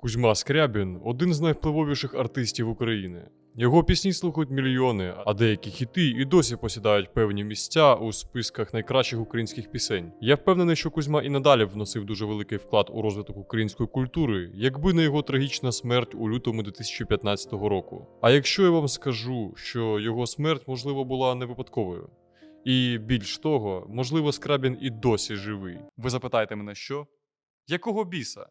Кузьма Скрябін один з найвпливовіших артистів України. Його пісні слухають мільйони, а деякі хіти і досі посідають певні місця у списках найкращих українських пісень. Я впевнений, що Кузьма і надалі вносив дуже великий вклад у розвиток української культури, якби не його трагічна смерть у лютому 2015 року. А якщо я вам скажу, що його смерть можливо була не випадковою. І більш того, можливо, Скрабін і досі живий. Ви запитаєте мене, що? Якого біса?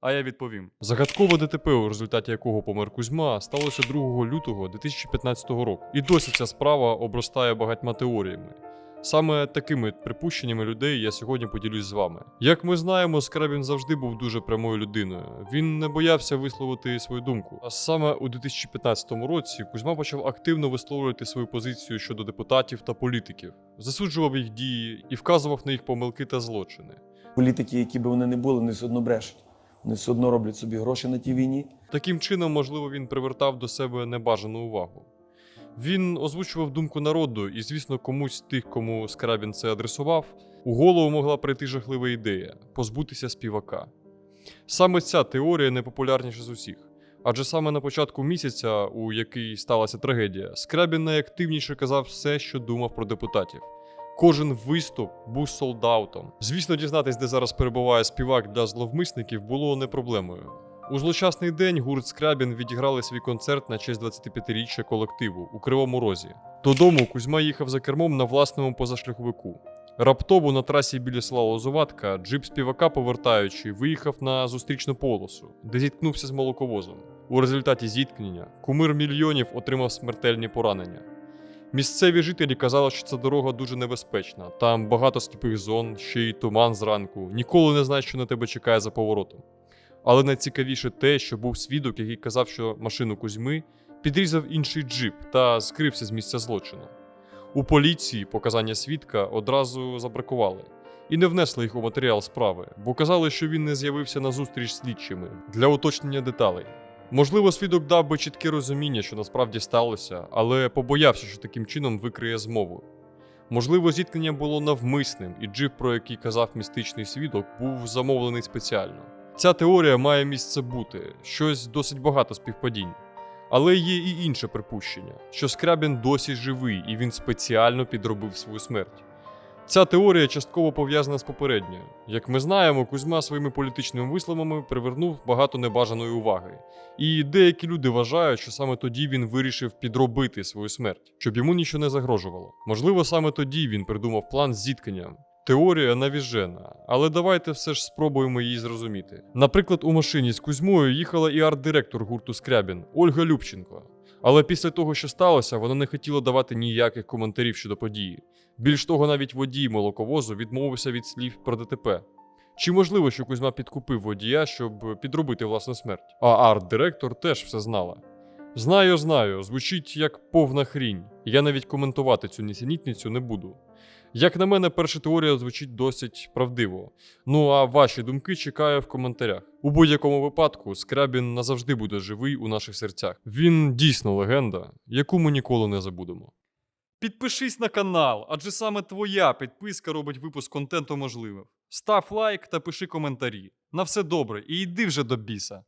А я відповім: Загадкове ДТП, у результаті якого помер Кузьма, сталося 2 лютого 2015 року. І досі ця справа обростає багатьма теоріями. Саме такими припущеннями людей я сьогодні поділюсь з вами. Як ми знаємо, Скрабін завжди був дуже прямою людиною. Він не боявся висловити свою думку. А саме у 2015 році Кузьма почав активно висловлювати свою позицію щодо депутатів та політиків, засуджував їх дії і вказував на їх помилки та злочини. Політики, які би вони не були, вони все брешуть. Вони все одно роблять собі гроші на тій війні. Таким чином, можливо, він привертав до себе небажану увагу. Він озвучував думку народу, і, звісно, комусь з тих, кому Скрабін це адресував, у голову могла прийти жахлива ідея позбутися співака. Саме ця теорія найпопулярніша з усіх. Адже саме на початку місяця, у який сталася трагедія, Скрабін найактивніше казав все, що думав про депутатів. Кожен виступ був солдаутом. Звісно, дізнатись, де зараз перебуває співак для зловмисників, було не проблемою. У злочасний день гурт Скрабін відіграли свій концерт на честь 25-річчя колективу у Кривому Розі. Додому Кузьма їхав за кермом на власному позашляховику. Раптово на трасі біля села Лозуватка джип співака, повертаючи, виїхав на зустрічну полосу, де зіткнувся з молоковозом. У результаті зіткнення кумир мільйонів отримав смертельні поранення. Місцеві жителі казали, що ця дорога дуже небезпечна. Там багато сліпих зон, ще й туман зранку. Ніколи не знаєш, що на тебе чекає за поворотом. Але найцікавіше те, що був свідок, який казав, що машину Кузьми підрізав інший джип та скрився з місця злочину. У поліції показання свідка одразу забракували і не внесли їх у матеріал справи, бо казали, що він не з'явився на зустріч з слідчими для уточнення деталей. Можливо, свідок дав би чітке розуміння, що насправді сталося, але побоявся, що таким чином викриє змову. Можливо, зіткнення було навмисним, і джип, про який казав містичний свідок, був замовлений спеціально. Ця теорія має місце бути, щось досить багато співпадінь. Але є і інше припущення, що Скрабін досі живий і він спеціально підробив свою смерть. Ця теорія частково пов'язана з попередньою. Як ми знаємо, Кузьма своїми політичними висловами привернув багато небажаної уваги. І деякі люди вважають, що саме тоді він вирішив підробити свою смерть, щоб йому нічого не загрожувало. Можливо, саме тоді він придумав план з зіткненням. Теорія навіжена, але давайте все ж спробуємо її зрозуміти. Наприклад, у машині з Кузьмою їхала і арт-директор гурту Скрябін Ольга Любченко. Але після того, що сталося, вона не хотіла давати ніяких коментарів щодо події. Більш того, навіть водій молоковозу відмовився від слів про ДТП. Чи можливо, що Кузьма підкупив водія, щоб підробити власну смерть? А арт-директор теж все знала. Знаю, знаю, звучить як повна хрінь. Я навіть коментувати цю нісенітницю не буду. Як на мене, перша теорія звучить досить правдиво. Ну а ваші думки чекаю в коментарях. У будь-якому випадку Скрабін назавжди буде живий у наших серцях. Він дійсно легенда, яку ми ніколи не забудемо. підпишись на канал, адже саме твоя підписка робить випуск контенту можливим. Став лайк та пиши коментарі. На все добре і йди вже до біса.